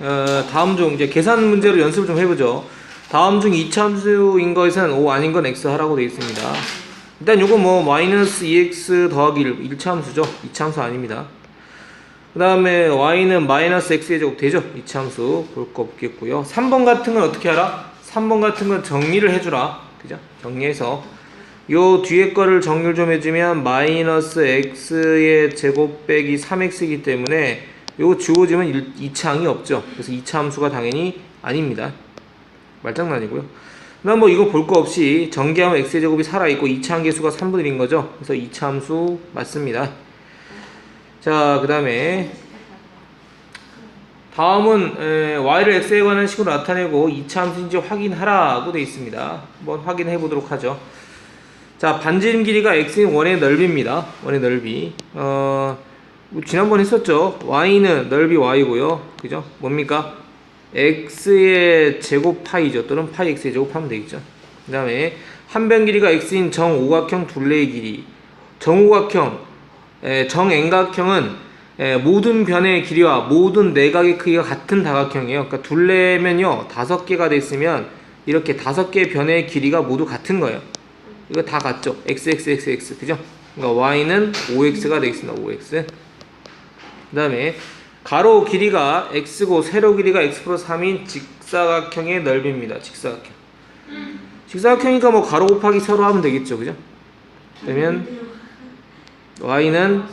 어, 다음 중 이제 계산 문제로 연습을 좀 해보죠. 다음 중 이참수인 것은 O 아닌 건 X 하라고 되어 있습니다. 일단 요거 뭐 마이너스 2X 더하기 1, 1참수죠. 이참수 아닙니다. 그 다음에 Y는 마이너스 X의 제곱 되죠. 이참수 볼 거 없겠고요. 3번 같은 건 어떻게 하라? 3번 같은 건 정리를 해주라. 그죠? 정리해서 요 뒤에 거를 정리를 좀 해주면 마이너스 X의 제곱 빼기 3X이기 때문에 요거 지워지면 일- 이차항이 없죠. 그래서 이차 함수가 당연히 아닙니다. 말장난이고요. 그다음 뭐 이거 볼 거 없이 전개하면 x의 제곱이 살아 있고 이차항 계수가 3분의 1인 거죠. 그래서 이차 함수 맞습니다. 자, 그 다음에 다음은 에, y를 x에 관한 식으로 나타내고 이차 함수인지 확인하라고 되어 있습니다. 한번 확인해 보도록 하죠. 자, 반지름 길이가 x인 원의 넓이입니다. 원의 넓이. 어, 뭐 지난번 했었죠. y는 넓이 y고요. 그죠? 뭡니까? x의 제곱 파이죠. 또는 파이 x의 제곱 하면 되겠죠. 그 다음에 한 변 길이가 x인 정오각형 둘레의 길이. 정오각형, 에, 모든 변의 길이와 모든 내각의 크기가 같은 다각형이에요. 그러니까 둘레면요. 다섯 개가 됐으면 이렇게 다섯 개의 변의 길이가 모두 같은 거예요. 이거 다 같죠? x, x, x, x. 그죠? 그러니까 y는 5x가 되겠습니다. 5x. 그 다음에 가로 길이가 x고 세로 길이가 x 플러스 3인 직사각형의 넓이입니다. 직사각형. 직사각형이니까 뭐 가로 곱하기 세로 하면 되겠죠. 그죠? 그러면 y는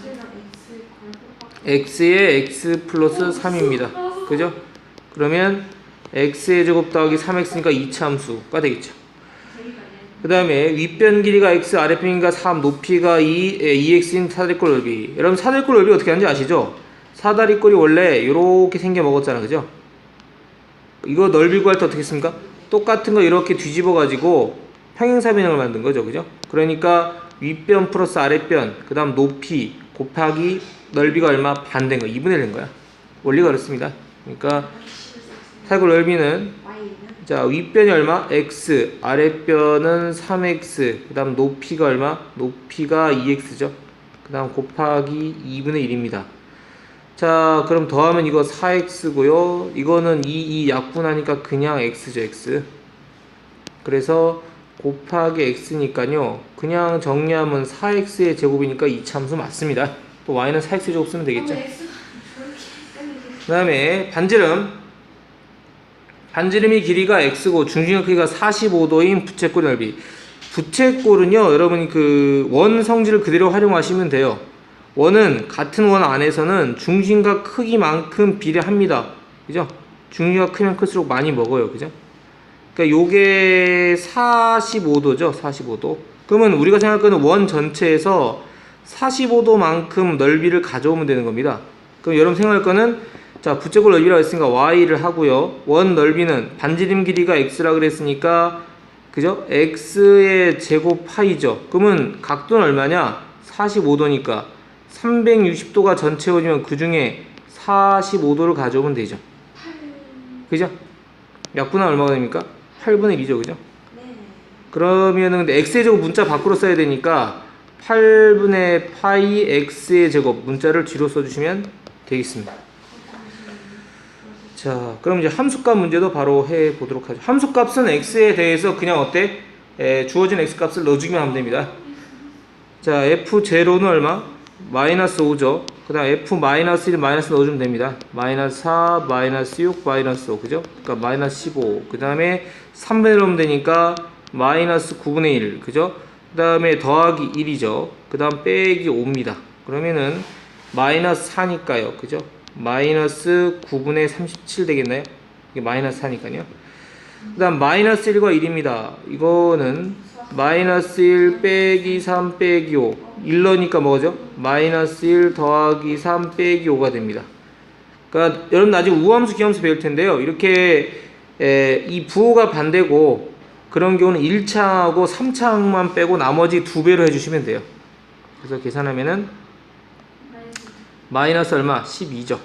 x의 x 플러스 3입니다. 그죠? 그러면 x의 제곱 더하기 3x니까 2차함수가 되겠죠. 그 다음에 윗변 길이가 x, 아랫변 길이가 3, 높이가 2, 2x인 사다리꼴 넓이. 여러분 사다리꼴 넓이 어떻게 하는지 아시죠? 사다리 꼴이 원래 이렇게 생겨 먹었잖아, 그죠? 이거 넓이 구할 때 어떻게 했습니까? 똑같은 거 이렇게 뒤집어 가지고 평행사변형을 만든 거죠, 그죠? 그러니까 윗변 플러스 아랫변, 그 다음 높이 곱하기 넓이가 얼마 반 된 거, 2분의 1인 거야. 원리가 그렇습니다. 그러니까 사다리꼴 넓이는 자 윗변이 얼마? x 아랫변은 3x 그 다음 높이가 얼마? 높이가 2x죠 그 다음 곱하기 2분의 1입니다 자 그럼 더하면 이거 4x고요. 이거는 2, 2 약분하니까 그냥 x죠 x. 그래서 곱하기 x니까요. 그냥 정리하면 4x의 제곱이니까 이 참수 맞습니다. 또 y는 4x 제곱 쓰면 되겠죠? 그 다음에 반지름. 반지름이 길이가 x고 중심의 크기가 45도인 부채꼴 넓이. 부채꼴은요, 여러분이 그 원 성질을 그대로 활용하시면 돼요. 원은 같은 원 안에서는 중심과 크기만큼 비례합니다. 그죠? 중심과 크면 클수록 많이 먹어요. 그죠? 그러니까 요게 45도죠. 45도. 그러면 우리가 생각하는 원 전체에서 45도만큼 넓이를 가져오면 되는 겁니다. 그럼 여러분 생각할 거는 자, 부채꼴 넓이라고 했으니까 y를 하고요. 원 넓이는 반지름 길이가 x라 그랬으니까 그죠? x의 제곱 파이죠. 그러면 각도는 얼마냐? 45도니까 360도가 전체어지면 그 중에 45도를 가져오면 되죠. 그죠? 약분은 얼마가 됩니까? 8분의 1이죠. 그죠? 그러면은 근데 x의 제곱 문자 밖으로 써야 되니까 8분의 파이 x의 제곱 문자를 뒤로 써주시면 되겠습니다. 자, 그럼 이제 함수값 문제도 바로 해 보도록 하죠. 함수값은 x에 대해서 그냥 어때? 에, 주어진 x값을 넣어주기만 하면 됩니다. 자, f0는 얼마? 마이너스 5죠. 그 다음 f 마이너스 1 마이너스 넣어주면 됩니다. 마이너스 4, 마이너스 6, 마이너스 5, 그죠? 그러니까 마이너스 15. 그 다음에 3분의 1 하면 되니까 마이너스 9분의 1, 그죠? 그 다음에 더하기 1이죠. 그 다음 빼기 5입니다. 그러면은 마이너스 4니까요. 그죠? 마이너스 9분의 37 되겠나요? 이게 마이너스 4니까요. 그 다음 마이너스 1과 1입니다. 이거는 마이너스 1 빼기 3 빼기 5 1러니까 뭐죠? 마이너스 1 더하기 3 빼기 5가 됩니다. 그러니까 여러분 나중에 우함수 기함수 배울 텐데요. 이렇게 에, 이 부호가 반대고 그런 경우는 1차하고 3차만 빼고 나머지 두 배로 해주시면 돼요. 그래서 계산하면은 마이너스 얼마? 12죠.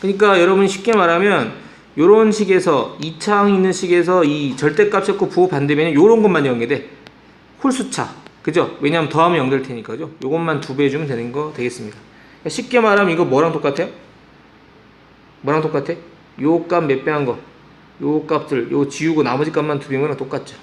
그러니까 여러분 쉽게 말하면 요런 식에서 2차항 있는 식에서 이 절대값이 없고 부호 반대면 요런 것만 연계돼. 홀수차. 그죠? 왜냐하면 더하면 0될 테니까 죠. 요것만 두 배 해주면 되는 거 되겠습니다. 그러니까 쉽게 말하면 이거 뭐랑 똑같아요? 뭐랑 똑같아? 요 값 몇 배 한 거. 요 값들 요 지우고 나머지 값만 두 배면 똑같죠.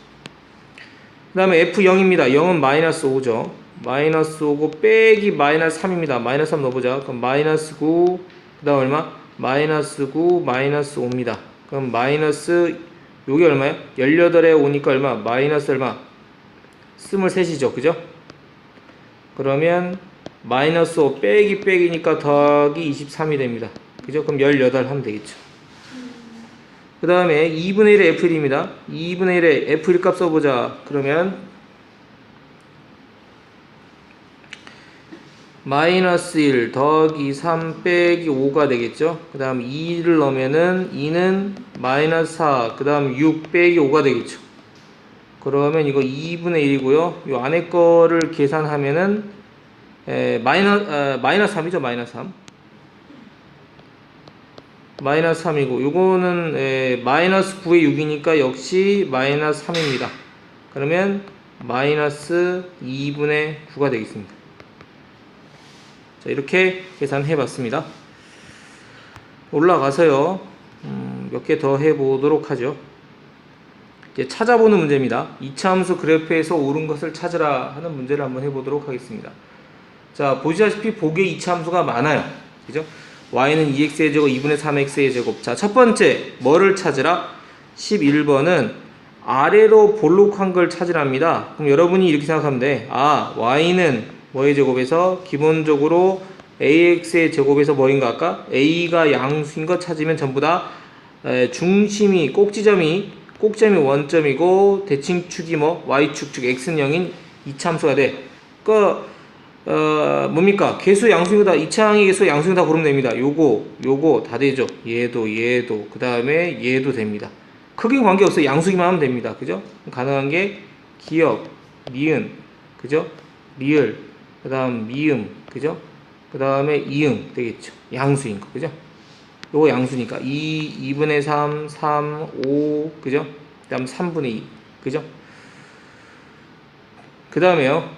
그 다음에 F0입니다. 0은 마이너스 5죠. 마이너스 5고 빼기 마이너스 3입니다. 마이너스 3 넣어보자. 그럼 마이너스 9, 그 다음 얼마? 마이너스 9, 마이너스 5입니다. 그럼 마이너스, 요게 얼마야? 18에 오니까 얼마? 마이너스 얼마? 23이죠. 그죠? 그러면 마이너스 5 빼기 빼기니까 더하기 23이 됩니다. 그죠? 그럼 18 하면 되겠죠. 그 다음에 2분의 1의 F1입니다. 2분의 1의 F1 값 써보자. 그러면 마이너스 1 더하기 3 빼기 5가 되겠죠. 그 다음 2를 넣으면은 2는 마이너스 4, 그 다음 6 빼기 5가 되겠죠. 그러면 이거 2분의 1이고요. 요 안에 거를 계산하면은 에, 마이너, 어, 마이너스 3이죠. 마이너스 3. 마이너스 3이고 요거는 에, 마이너스 9의 6이니까 역시 마이너스 3입니다. 그러면 마이너스 2분의 9가 되겠습니다. 자 이렇게 계산해 봤습니다. 올라가서요 음, 몇개 더 해보도록 하죠. 이제 찾아보는 문제입니다. 이차함수 그래프에서 옳은 것을 찾으라 하는 문제를 한번 해보도록 하겠습니다. 자 보시다시피 복에 이차함수가 많아요. 그죠? y는 2x의 제곱 2분의 3x의 제곱. 자, 첫 번째 뭐를 찾으라? 11번은 아래로 볼록한 걸 찾으랍니다. 그럼 여러분이 이렇게 생각하면 돼. 아, y는 뭐의 제곱에서 기본적으로 ax의 제곱에서 뭐인가 아까 a가 양수인 거 찾으면 전부 다 에, 중심이 꼭지점이 꼭지점이 원점이고 대칭축이 뭐 y축 즉 x는 0인 이참수가 돼. 그 어, 뭡니까? 개수 양수이다. 이차항의 개수 양수이 다 고르면 됩니다. 요거, 요거 다 되죠. 얘도, 얘도, 그 다음에 얘도 됩니다. 크게 관계없어요. 양수기만 하면 됩니다. 그죠? 가능한 게 기역, 니은, 그죠? 리을, 그 다음 미음, 그죠? 그 다음에 이응 되겠죠. 양수인 거, 그죠? 요거 양수니까 2, 2분의 3, 3, 5, 그죠? 그 다음 3분의 2, 그죠? 그 다음에요.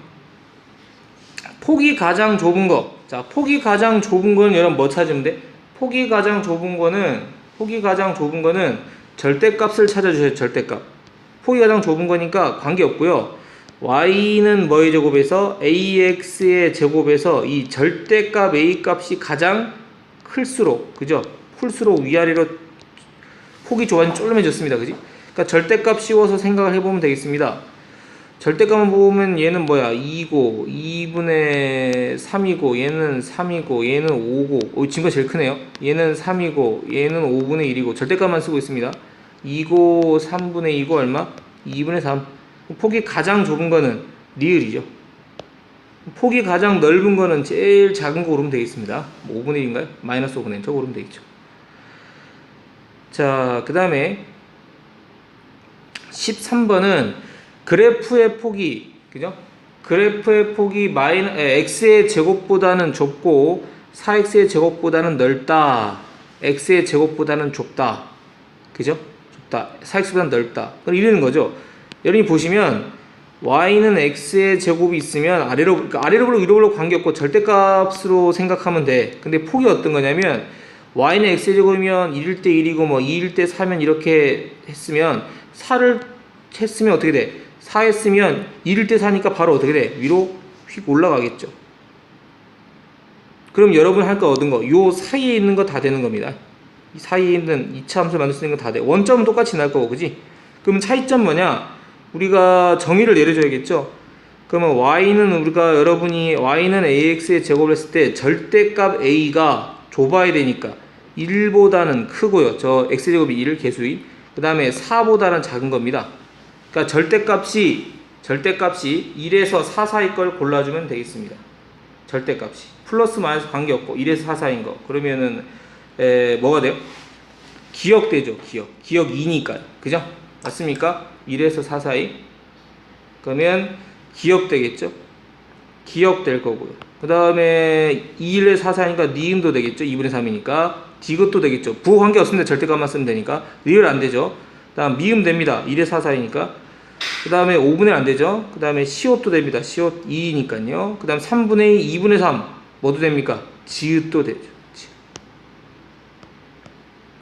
폭이 가장 좁은 거. 자, 폭이 가장 좁은 거는 여러분 뭐 찾으면 돼? 폭이 가장 좁은 거는 폭이 가장 좁은 거는 절대값을 찾아주세요. 절대값. 폭이 가장 좁은 거니까 관계 없고요. Y는 뭐의 제곱에서 ax의 제곱에서 이 절대값 a 값이 가장 클수록 그죠? 클수록 위아래로 폭이 좁아진 쫄름해졌습니다. 그지? 그러니까 절대값 씌워서 생각을 해보면 되겠습니다. 절대값만 보면 얘는 뭐야? 2고 2분의 3이고 얘는 3이고 얘는 5고 오, 지금 거 제일 크네요. 얘는 3이고 얘는 5분의 1이고 절대값만 쓰고 있습니다. 2고 3분의 2고 얼마? 2분의 3. 폭이 가장 좁은 거는 리을이죠. 폭이 가장 넓은 거는 제일 작은 거 고르면 되겠습니다. 뭐 5분의 1인가요? 마이너스 5분의 1. 저 고르면 되겠죠. 자, 그 다음에 13번은 그래프의 폭이 그죠? 그래프의 폭이 마이너 에, x의 제곱보다는 좁고 4x의 제곱보다는 넓다. x의 제곱보다는 좁다. 그죠? 좁다. 4x보다는 넓다. 그럼 이러는 거죠. 여러분이 보시면 y는 x의 제곱이 있으면 아래로 그러니까 아래로 불고 위로 불고 관계없고 절대값으로 생각하면 돼. 근데 폭이 어떤 거냐면 y는 x의 제곱이면 1일 때 1이고 뭐 2일 때 4면 이렇게 했으면 4를 했으면 어떻게 돼? 4 했으면 1일 때 4니까 바로 어떻게 돼? 위로 휙 올라가겠죠. 그럼 여러분 할 거 얻은 거, 요 사이에 있는 거 다 되는 겁니다. 이 사이에 있는 2차 함수를 만들 수 있는 거 다 돼. 원점은 똑같이 날 거고, 그지? 그러면 차이점 뭐냐? 우리가 정의를 내려줘야겠죠? 그러면 y는 우리가 여러분이 y는 ax의 제곱을 했을 때 절대값 a가 좁아야 되니까 1보다는 크고요. 저 x제곱이 1 개수인. 그 다음에 4보다는 작은 겁니다. 그러니까 절대값이 절대값이 1에서 4 사이 걸 골라주면 되겠습니다. 절대값이 플러스 마이너스 관계없고 1에서 4 사이인 거 그러면은 에, 뭐가 돼요? 기억되죠 기억 기억 2니까요 그죠? 맞습니까? 1에서 4 사이 그러면 기억 되겠죠? 기억 될 거고요 그 다음에 2일에 4 사이니까 니음도 되겠죠 2분의 3이니까 디귿도 되겠죠 부호 관계 없습니다 절대값만 쓰면 되니까 리을 안 되죠 그 다음 미음 됩니다 1에 4 사이니까 그 다음에 5분의 안 되죠. 그 다음에 시옷도 됩니다. 시옷 2니까요. 그 다음 3분의 2, 2분의 3 뭐도 됩니까? 지읒도 되죠. 지읒.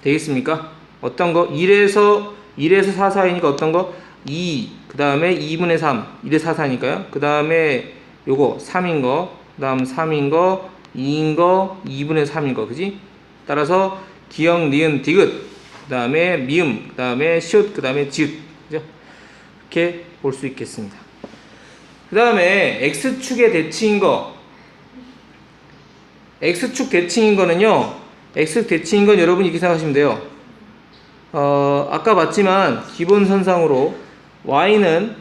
되겠습니까? 어떤 거? 1에서 1에서 4 사이니까 어떤 거? 2, 그 다음에 2분의 3, 1에 4 사니까요. 그 다음에 요거 3인 거, 그 다음 3인 거, 2인 거, 2분의 3인 거, 그지? 따라서 기역, 니은, 디귿, 그 다음에 미음, 그 다음에 시옷, 그 다음에 지읒, 그죠? 이렇게 볼 수 있겠습니다. 그 다음에 X축의 대칭인 거, X축 대칭인 거는요, X축 대칭인 건 여러분 이렇게 생각하시면 돼요. 어, 아까 봤지만 기본 선상으로 y는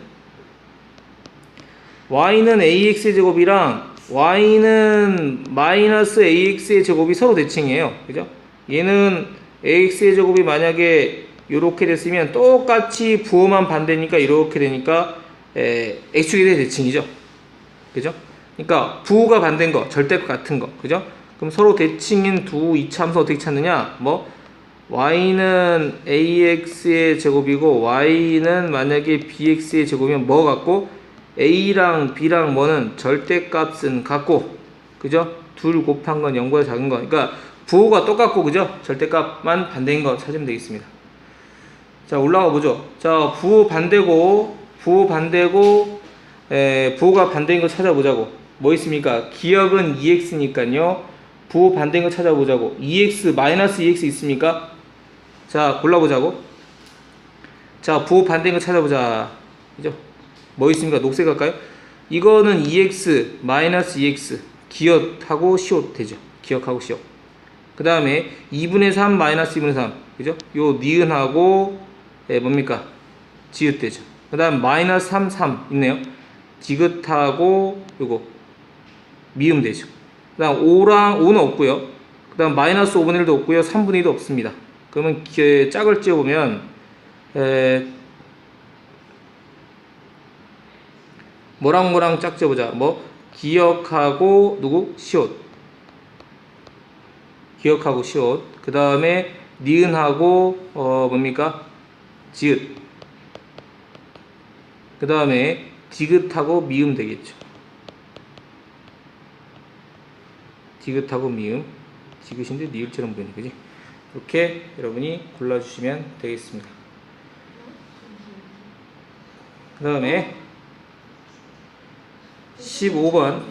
y는 ax의 제곱이랑 y는 마이너스 ax의 제곱이 서로 대칭이에요. 그죠? 얘는 ax의 제곱이 만약에 이렇게 됐으면 똑같이 부호만 반대니까 이렇게 되니까 에, x축에 대해 대칭이죠. 그죠? 그러니까 부호가 반대인 거, 절대값 같은 거. 그죠? 그럼 서로 대칭인 두 이차함수 어떻게 찾느냐? 뭐 y는 ax의 제곱이고 y는 만약에 bx의 제곱이면 뭐 같고 a랑 b랑 뭐는 절대값은 같고 그죠? 둘 곱한 건 0보다 작은 거. 그러니까 부호가 똑같고 그죠? 절대값만 반대인 거 찾으면 되겠습니다. 자 올라가 보죠. 자 부호 반대고 부호 반대고 에, 부호가 반대인 거 찾아보자고. 뭐 있습니까? 기억은 2x니까요. 부호 반대인 거 찾아보자고. 2x 마이너스 2x 있습니까? 자 골라보자고. 자 부호 반대인 거 찾아보자. 그죠? 뭐 있습니까? 녹색 할까요? 이거는 2x 마이너스 2x 기억하고 시옷 되죠. 기억하고 시옷. 그 다음에 2분의 3 마이너스 2분의 3 그죠? 요 니은하고 예, 뭡니까? 지읒 되죠. 그 다음 마이너스 3 3 있네요. 디귿하고 요거 미음 되죠. 그 다음 5랑 5는 없고요. 그 다음 마이너스 5분의 1도 없고요. 3분의 1도 없습니다. 그러면 기- 짝을 찌어보면 에, 뭐랑 뭐랑 짝 찌어보자. 뭐 기억하고 누구? 시옷. 기억하고 시옷. 그 다음에 니은하고 어 뭡니까? 지읒. 그 다음에 디귿하고 미음 되겠죠. 디귿하고 미음. 디귿인데 니을처럼 보이네, 그지? 이렇게 여러분이 골라주시면 되겠습니다. 그 다음에 15번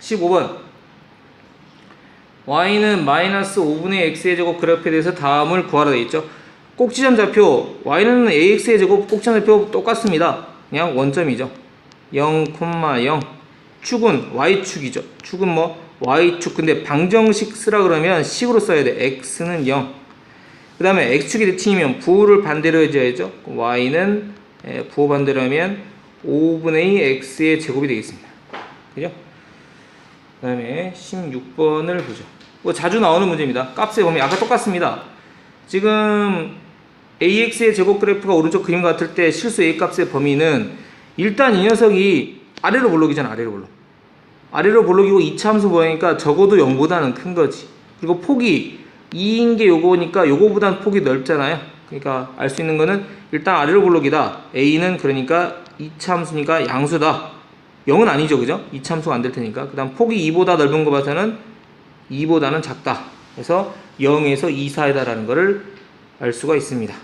15번 y는 마이너스 5분의 x의 제곱 그래프에 대해서 다음을 구하라 되어 있죠. 꼭지점 좌표 y는 ax의 제곱 꼭지점 좌표 똑같습니다. 그냥 원점이죠. 0,0 축은 y축이죠. 축은 뭐 y축 근데 방정식 쓰라 그러면 식으로 써야 돼. x는 0. 그 다음에 x축이 대칭이면 부호를 반대로 해줘야죠. y는 에, 부호 반대로 하면 5분의 x의 제곱이 되겠습니다. 그죠? 그 다음에 16번을 보죠. 뭐 자주 나오는 문제입니다. 값에 보면 아까 똑같습니다. 지금 ax의 제곱 그래프가 오른쪽 그림 같을 때 실수 a 값의 범위는 일단 이 녀석이 아래로 볼록이잖아 아래로 볼록. 아래로 볼록이고 이차 함수 모양이니까 적어도 0보다는 큰 거지. 그리고 폭이 2인 게 요거니까 요거보다는 폭이 넓잖아요. 그러니까 알 수 있는 거는 일단 아래로 볼록이다. a는 그러니까 이차 함수니까 양수다. 0은 아니죠, 그죠? 이차 함수가 안 될 테니까. 그 다음 폭이 2보다 넓은 거 봐서는 2보다는 작다. 그래서 0에서 2 사이다라는 거를 알 수가 있습니다.